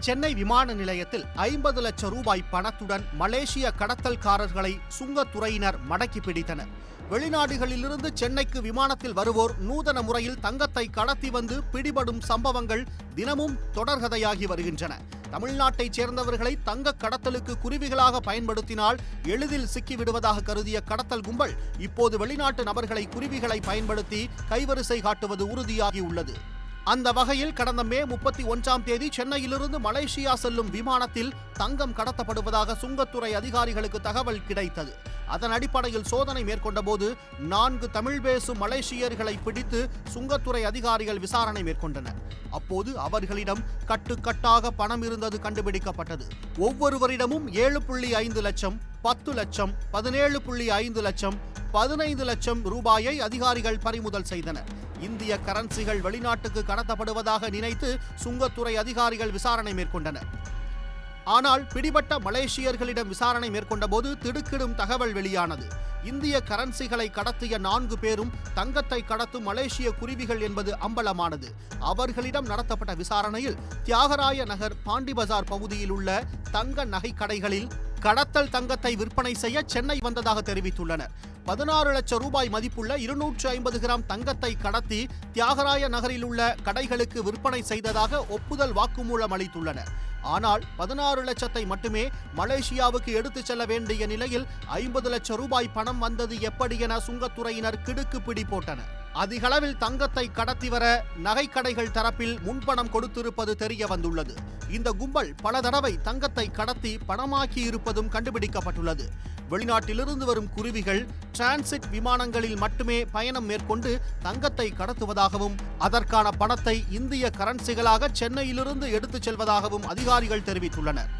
சென்னை விமான நிலையத்தில் ஐம்பது லட்சம் ரூபாய் பணத்துடன் மலேசிய கடத்தல்காரர்களை சுங்கத்துறையினர் மடக்கி பிடித்தனர். வெளிநாடுகளிலிருந்து சென்னைக்கு விமானத்தில் வருவோர் நூதன முறையில் தங்கத்தை கடத்தி வந்து பிடிபடும் சம்பவங்கள் தினமும் தொடர்கதையாகி வருகின்றன. தமிழ்நாட்டைச் சேர்ந்தவர்களை தங்க கடத்தலுக்கு குருவிகளாக பயன்படுத்தினால் எளிதில் சிக்கிவிடுவதாக கருதிய கடத்தல் கும்பல் இப்போது வெளிநாட்டு நபர்களை குருவிகளை பயன்படுத்தி கைவரிசை காட்டுவது உறுதியாகியுள்ளது. அந்த வகையில் கடந்த மே முப்பத்தி ஒன்றாம் தேதி சென்னையிலிருந்து மலேசியா செல்லும் விமானத்தில் தங்கம் கடத்தப்படுவதாக சுங்கத்துறை அதிகாரிகளுக்கு தகவல் கிடைத்தது. அதன் அடிப்படையில் சோதனை மேற்கொண்டபோது நான்கு தமிழ் பேசும் மலேசியர்களை பிடித்து சுங்கத்துறை அதிகாரிகள் விசாரணை மேற்கொண்டனர். அப்போது அவர்களிடம் கட்டுக்கட்டாக பணம் இருந்தது கண்டுபிடிக்கப்பட்டது. ஒவ்வொருவரிடமும் ஏழு புள்ளி ஐந்து லட்சம் பத்து லட்சம் பதினேழு புள்ளி ஐந்து லட்சம் பதினைந்து லட்சம் ரூபாயை அதிகாரிகள் பறிமுதல் செய்தனர். இந்திய கரன்சிகள் வெளிநாட்டுக்கு கடத்தப்படுவதாக நினைத்து சுங்கத்துறை அதிகாரிகள் விசாரணை மேற்கொண்டனர். ஆனால் பிடிபட்ட மலேசியர்களிடம் விசாரணை மேற்கொண்டபோது திடுக்கிடும் தகவல் வெளியானது. இந்திய கரன்சிகளை கடத்திய நான்கு பேரும் தங்கத்தை கடத்தும் மலேசிய குருவிகள் என்பது அம்பலமானது. அவர்களிடம் நடத்தப்பட்ட விசாரணையில் தியாகராய நகர் பாண்டி பஜார் பகுதியில் உள்ள தங்க நகை கடைகளில் கடத்தல் தங்கத்தை விற்பனை செய்ய சென்னை வந்ததாக தெரிவித்துள்ளனர். பதினாறு லட்சம் ரூபாய் மதிப்புள்ள இருநூற்று ஐம்பது கிராம் தங்கத்தை கடத்தி தியாகராய நகரில் உள்ள கடைகளுக்கு விற்பனை செய்ததாக ஒப்புதல் வாக்குமூலம் அளித்துள்ளனர். ஆனால் பதினாறு லட்சத்தை மட்டுமே மலேசியாவுக்கு எடுத்துச் செல்ல வேண்டிய நிலையில் ஐம்பது லட்சம் ரூபாய் பணம் வந்தது எப்படி என சுங்கத்துறையினர் கிடுக்கு பிடி போட்டனர் அதிகளவில் தங்கத்தை கடத்தி வர நகைக்கடைகள் தரப்பில் முன்பணம் கொடுத்திருப்பது தெரிய வந்துள்ளது. இந்த கும்பல் பல தடவை தங்கத்தை கடத்தி பணமாக்கி இருப்பதும் கண்டுபிடிக்கப்பட்டுள்ளது. வெளிநாட்டிலிருந்து வரும் குருவிகள் டிரான்சிட் விமானங்களில் மட்டுமே பயணம் மேற்கொண்டு தங்கத்தை கடத்துவதாகவும் அதற்கான பணத்தை இந்திய கரன்சிகளாக சென்னையிலிருந்து எடுத்துச் செல்வதாகவும் அதிகாரிகள் தெரிவித்துள்ளனர்.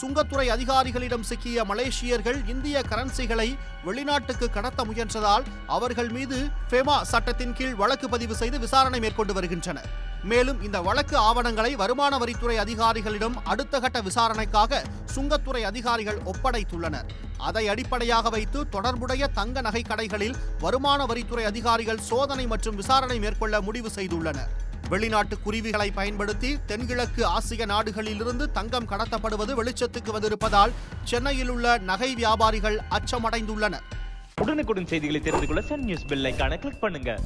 சுங்கத்துறை அதிகாரிகளிடம் சிக்கிய மலேசியர்கள் இந்திய கரன்சிகளை வெளிநாட்டுக்கு கடத்த முயன்றதால் அவர்கள் மீது ஃபெமா சட்டத்தின் கீழ் வழக்கு பதிவு செய்து விசாரணை மேற்கொண்டு வருகின்றனர். மேலும் இந்த வழக்கு ஆவணங்களை வருமான வரித்துறை அதிகாரிகளிடம் அடுத்த கட்ட விசாரணைக்காக சுங்கத்துறை அதிகாரிகள் ஒப்படைத்துள்ளனர். அதை அடிப்படையாக வைத்து தொடர்புடைய தங்க நகை கடைகளில் வருமான வரித்துறை அதிகாரிகள் சோதனை மற்றும் விசாரணை மேற்கொள்ள முடிவு செய்துள்ளனர். வெளிநாட்டு குருவிகளை பயன்படுத்தி தென்கிழக்கு ஆசிய நாடுகளிலிருந்து தங்கம் கடத்தப்படுவது வெளிச்சத்துக்கு வந்திருப்பதால் சென்னையில் உள்ள நகை வியாபாரிகள் அச்சமடைந்துள்ளனர். உடனுக்குடன் செய்திகளை தெரிந்து கொள்ள சன் நியூஸ் பெல் கிளிக் பண்ணுங்க.